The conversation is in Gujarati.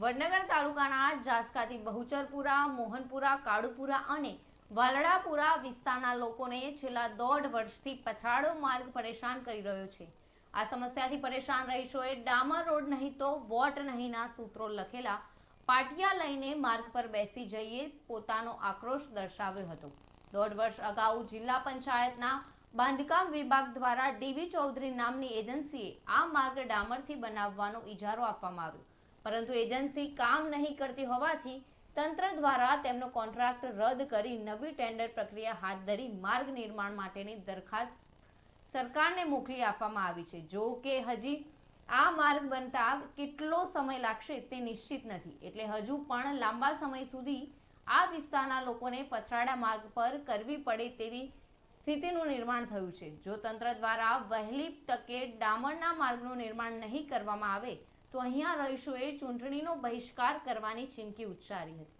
વડનગર તાલુકાના જાસકાથી બહુચરપુરા, મોહનપુરા, કાળુપુરા અને વાલડાપુરા વિસ્તારના લોકોને છેલ્લા દોઢ વર્ષથી પથરાળો માર્ગ પરેશાન કરી રહ્યો છે. આ સમસ્યાથી પરેશાન રહીશોએ ડામર રોડ નહીં તો વોટ નહીંના સૂત્રો લખેલા પાટિયા લઈને માર્ગ પર બેસી જઈએ પોતાનો આક્રોશ દર્શાવ્યો હતો. દોઢ વર્ષ અગાઉ જિલ્લા પંચાયતના બાંધકામ વિભાગ દ્વારા ડીવી ચૌધરી નામની એજન્સીએ આ માર્ગ ડામરથી બનાવવાનો ઇજારો આપવામાં આવ્યો. પરંતુ એજન્સી કામ નહીં કરતી હોવાથી તંત્ર દ્વારા તેમનો કોન્ટ્રાક્ટ રદ કરી નવી ટેન્ડર પ્રક્રિયા હાથ ધરી માર્ગ નિર્માણ માટેની દરખાસ્ત સરકારને મોકલી આપવામાં આવી છે. જો કે હજી આ માર્ગ બનતા કેટલો સમય લાગશે તે નિશ્ચિત નથી. એટલે હજુ પણ લાંબા સમય સુધી આ વિસ્તારના લોકોને પથરાડા માર્ગ પર કરવી પડે તેવી સ્થિતિનું નિર્માણ થયું છે. જો તંત્ર દ્વારા વહેલી તકે ડામરના માર્ગનું નિર્માણ નહીં કરવામાં આવે તો અહીંયા રહીશોએ ચૂંટણીનો બહિષ્કાર કરવાની ચીમકી ઉચ્ચારી હતી.